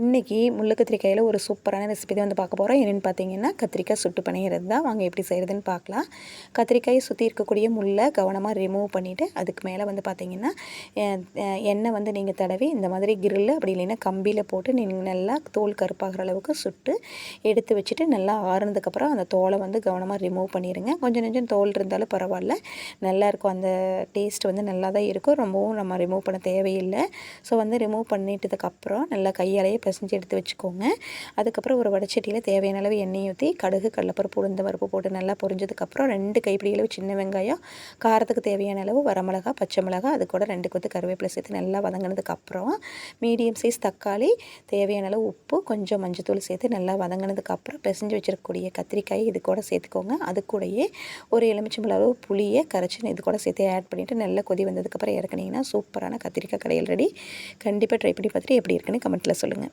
இன்றைக்கி முள்ளு கத்திரிக்காயில் ஒரு சூப்பரான ரெசிபி தான் வந்து பார்க்க போகிறோம் என்னென்னு பார்த்தீங்கன்னா கத்திரிக்காய் சுட்டு பண்ணிக்கிறது தான். வாங்க எப்படி செய்கிறதுன்னு பார்க்கலாம். கத்திரிக்காயை சுற்றி இருக்கக்கூடிய முள்ளை கவனமாக ரிமூவ் பண்ணிவிட்டு அதுக்கு மேலே வந்து பார்த்தீங்கன்னா எண்ணெய் வந்து நீங்கள் தடவி இந்த மாதிரி கிரில் அப்படி இல்லைன்னா கம்பியில் போட்டு நீங்கள் நல்லா தோல் கருப்பாகிற அளவுக்கு சுட்டு எடுத்து வச்சுட்டு நல்லா ஆறுனதுக்கப்புறம் அந்த தோலை வந்து கவனமாக ரிமூவ் பண்ணிடுங்க கொஞ்சம் கொஞ்சம் தோல் இருந்தாலும் பரவாயில்ல. நல்லாயிருக்கும் அந்த டேஸ்ட் வந்து நல்லா தான் இருக்கும். ரொம்பவும் நம்ம ரிமூவ் பண்ண தேவையில்லை. ஸோ வந்து ரிமூவ் பண்ணிட்டதுக்கப்புறம் நல்லா கையாலேயே பிசைஞ்சு எடுத்து வச்சுக்கோங்க. அதுக்கப்புறம் ஒரு வடச்சட்டியில் தேவையான அளவு எண்ணெய் ஊற்றி கடுகு கடலப்பருப்பு உளுந்த பருப்பு போட்டு நல்லா பொரிஞ்சதுக்கப்புறம் ரெண்டு கைப்பிடி அளவு சின்ன வெங்காயம் காரத்துக்கு தேவையான அளவு வரமிளகா பச்சை மிளகா அது கூட ரெண்டு கொத்து கருவேப்பிலை சேர்த்து நல்லா வதங்கினதுக்கப்புறம் மீடியம் சைஸ் தக்காளி தேவையான அளவு உப்பு கொஞ்சம் மஞ்சத்தூள் சேர்த்து நல்லா வதங்கினதுக்கப்புறம் பிசைஞ்சு வச்சிருக்கக்கூடிய கத்திரிக்காய் இது கூட சேர்த்துக்கோங்க. அது கூடயே ஒரு எலுமிச்சம்பழ அளவு புளியை கரைச்சி இது கூட சேர்த்து ஆட் பண்ணிவிட்டு நல்லா கொதி வந்ததுக்கப்புறம் இறக்குனீங்கன்னா சூப்பரான கத்திரிக்காய் கடையில் ரெடி கண்டிப்பாக ட்ரை பண்ணி பார்த்துட்டு எப்படி இருக்குன்னு கமெண்ட்டில் சொல்லுங்கள்